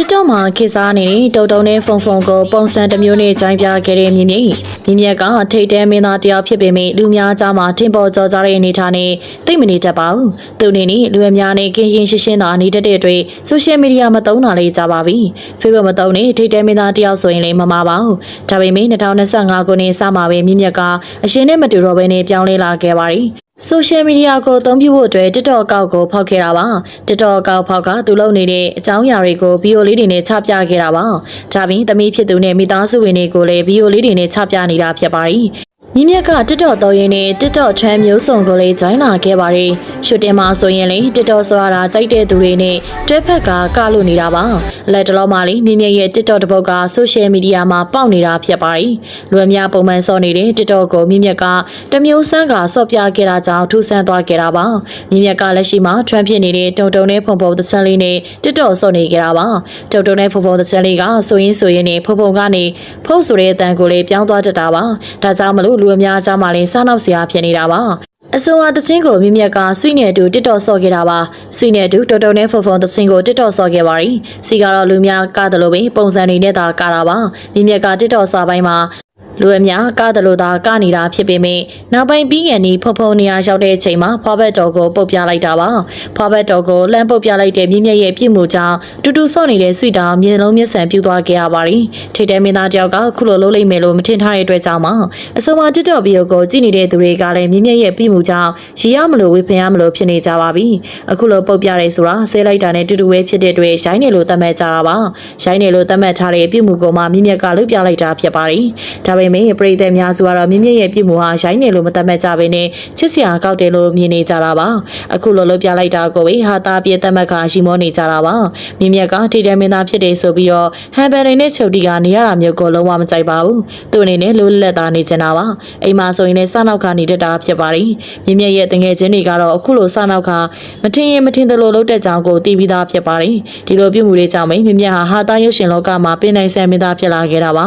ရောက်မှာခေတ်စားနေတဲ့တုံတုံနဲ့ဖုန်ဖုန်ကိုပုံစံတစ်မျိုးနဲ့ကြိုင်းပြခဲ့တဲ့မြင့်မြင့်မြင့်မြတ်ကထိတ်တဲမင်းသားတယောက်ဖြစ်ပေမဲ့လူများကြားမှာထင်ပေါ်ကျော်ကြားတဲ့အနေထားနဲ့သိမ့်မနေတတ်ပါဘူးသူအနေနဲ့လူအများနဲ့ကင်းရင်ရှင်းရှင်းသာနေတတ်တဲ့အတွက်ဆိုရှယ်မီဒီယာမသုံးတာလေးကြပါပြီ Facebook မသုံးနဲ့ထိတ်တဲမင်းသားတယောက်ဆိုရင်လည်းမမှာပါဘူးဒါပေမဲ့2025ခုနှစ်စမှာပဲမြင့်မြတ်ကအရှင်နဲ့မတူတော့ဘဲနဲ့ပြောင်းလဲလာခဲ့ပါတယ် ဆိုရှယ်မီဒီယာကိုအသုံးပြုဖို့အတွက် TikTok အကောင့်ကိုဖောက်ခဲ့တာပါ TikTok အကောင့်ဖောက်ကသူလုပ်နေတဲ့အကြောင်းအရာတွေကိုဗီဒီယိုလေးတွေနဲ့ချပြခဲ့တာပါဒါပြင်သမီးဖြစ်သူနဲ့မိသားစုဝင်တွေကိုလည်းဗီဒီယိုလေးတွေနဲ့ချပြနေတာဖြစ်ပါတယ် ညီမြတ်က TikTok သုံးရင်းနဲ့ TikTok trend မျိုးစုံကိုလည်း join လာခဲ့ပါတယ်။ရှူတင်မှာဆိုရင်လေ TikTok ဆိုရတာကြိုက်တဲ့သူတွေနဲ့တွဲဖက်ကကလို့နေတာပါ။လက်တလုံးမှာလေမြင့်မြတ်ရဲ့ TikTok တစ်ပုတ်က social media မှာပေါက်နေတာဖြစ်ပါတယ်။လူအများပုံမှန်စော့နေတဲ့ TikTok ကိုမြင့်မြတ်ကတမျိုးစမ်းကစော့ပြခဲ့တာကြောင့်ထူးဆန်းသွားခဲ့တာပါ။မြင့်မြတ်ကလက်ရှိမှာ trend ဖြစ်နေတဲ့တုံတုံနဲ့ဖုံဖုံသချန်လေးနဲ့ TikTok စော့နေကြတာပါ။တုံတုံနဲ့ဖုံဖုံသချန်လေးကဆိုရင်ဆိုရင်နဲ့ဖုံဖုံကနေဖုတ်ဆိုတဲ့အတန်ကိုလည်းပြောင်းသွားတတ်တာပါ။ဒါကြောင့်မလို့လူအများကြားမှာလည်းစားနောက်စရာဖြစ်နေတာပါ။အဆိုအသချင်းကိုမြင့်မြတ်ကဆွေနဲ့အတူတစ်တော်ဆော့ခဲ့တာပါဆွေနဲ့အတူတော်တော်နဲ့ဖုံဖုံသချင်းကိုတစ်တော်ဆော့ခဲ့ပါရီစီကတော့လူများကတယ်လို့ပဲပုံစံတွေနဲ့သာကတာပါမြင့်မြတ်ကတစ်တော်စာပိုင်းမှာ လူအများကားတယ်လို့သာကနေတာဖြစ်ပေမဲ့နောက်ပိုင်းပြီးငန်ဒီဖုံဖုံနေရာရောက်တဲ့အချိန်မှာဖွားဘက်တော်ကိုပုတ်ပြလိုက်တာပါဖွားဘက်တော်ကိုလမ်းပုတ်ပြလိုက်တဲ့မြင့်မြတ်ရဲ့ပြစ်မှုကြောင့်တူတူဆော့နေတဲ့ဆွေတောင်မြေလုံးမျက်စံပြူသွားခဲ့ရပါရီထိတ်တဲမင်းသားတယောက်ကခုလိုလုပ်လိမ့်မယ်လို့မထင်ထားတဲ့အတွက်ကြောင့်မှအဆိုမှာတစ်တော်ဗီဒီယိုကိုကြည့်နေတဲ့သူတွေကလည်းမြင့်မြတ်ရဲ့ပြစ်မှုကြောင့်ရည်ရမလို့ဝေဖန်ရမလို့ဖြစ်နေကြပါပြီအခုလိုပုတ်ပြရဲဆိုတာဆဲလိုက်တာနဲ့တူတူပဲဖြစ်တဲ့အတွက်ရိုင်းနေလို့သတ်မှတ်ကြတာပါရိုင်းနေလို့သတ်မှတ်ထားတဲ့ပြစ်မှုကိုမှမြင့်မြတ်ကလုပ်ပြလိုက်တာဖြစ်ပါတယ်ဒါပေမဲ့ပရိသတ်များစုကတော့မြင့်မြတ်ရဲ့ပြစ်မှုဟာရိုင်းနေလို့မသတ်မှတ်ကြဘဲနဲ့ချစ်စရာကောက်တယ်လို့မြင်နေကြတာပါအခုလိုလုပ်ပြလိုက်တာကိုပဲဟာတာပြည့်သတ်မှတ်ကရှိမောနေကြတာပါမြင့်မြတ်ကထိတယ်မင်းသားဖြစ်တယ်ဆိုပြီးတော့ဟန်ဘယ်နဲ့ချုပ်တီကနေရတာမျိုးကိုလုံးဝမကြိုက်ပါဘူးသူအနေနဲ့လိုလက်သားနေချင်တာပါအိမ်မှာဆိုရင်လည်းစနောက်ကနေတက်တာဖြစ်ပါတယ်မြင့်မြတ်ရဲ့တငယ်ချင်းတွေကတော့အခုလိုစနောက်ကမထင်ရင်မထင်သလိုလုပ်တဲ့ကြောင်ကိုတီးပြီးသားဖြစ်ပါတယ်ဒီလိုပြုမှုတွေကြောင့်မြင့်မြတ်ဟာဟာတာရုပ်ရှင်လောကမှာပင်နိုင်ဆန်မင်းသားဖြစ်လာခဲ့တာပါ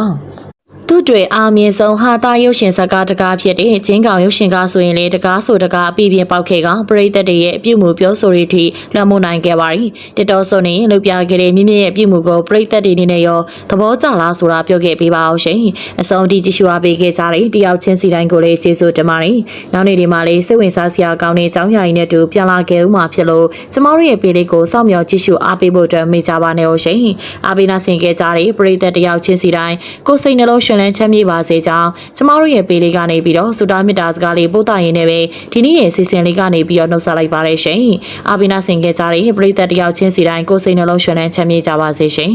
သူတွေအာမြင်ဆုံးဟာတာရုပ်ရှင်ဇာတ်ကားတကားဖြစ်တဲ့ချင်းကောင်ရုပ်ရှင်ကားဆိုရင်လေတကားဆိုတကားအပြည့်ပြင်းပေါက်ခဲ့ကပရိသတ်တွေရဲ့အပြုမှုပြောဆိုတွေထိလွှမ်းမိုးနိုင်ခဲ့ပါရီတက်တော်ဆိုနေလှုပ်ပြခဲ့တဲ့မြင့်မြင့်ရဲ့အပြုမှုကိုပရိသတ်တွေအနေနဲ့ရောသဘောကျလားဆိုတာပြောခဲ့ပေးပါအောင်ရှင်အဆုံးထိကြည့်ရှုအားပေးခဲ့ကြတဲ့တယောက်ချင်းစီတိုင်းကိုလည်းကျေးဇူးတင်ပါတယ်နောက်နေ့ဒီမှာလည်းစိတ်ဝင်စားစရာကောင်းတဲ့အကြောင်းအရာတွေနဲ့တူပြန်လာခဲ့ဦးမှာဖြစ်လို့ကျမတို့ရဲ့ပေလေးကိုစောင့်မျှော်ကြည့်ရှုအားပေးဖို့အတွက်မေ့ကြပါနဲ့ဟုတ်ရှင်အားပေးနာဆင်ခဲ့ကြတဲ့ပရိသတ်တယောက်ချင်းစီတိုင်းကိုယ်စိတ်နှလုံးရှင်လန်းချမ်းမြေ့ပါစေကြောင်းကျမတို့ရဲ့ပေလေးကနေပြီးတော့ဆုတောင်းမေတ္တာစကားလေးပို့သရင်းနဲ့ပဲဒီနေ့ရဲ့စီစဉ်လေးကနေပြီးတော့နှုတ်ဆက်လိုက်ပါရရှင်အားပေးနာဆင်ခဲ့ကြတဲ့ပရိသတ်တယောက်ချင်းစီတိုင်းကိုယ်စိတ်နှလုံးရှင်လန်းချမ်းမြေ့ကြပါစေရှင်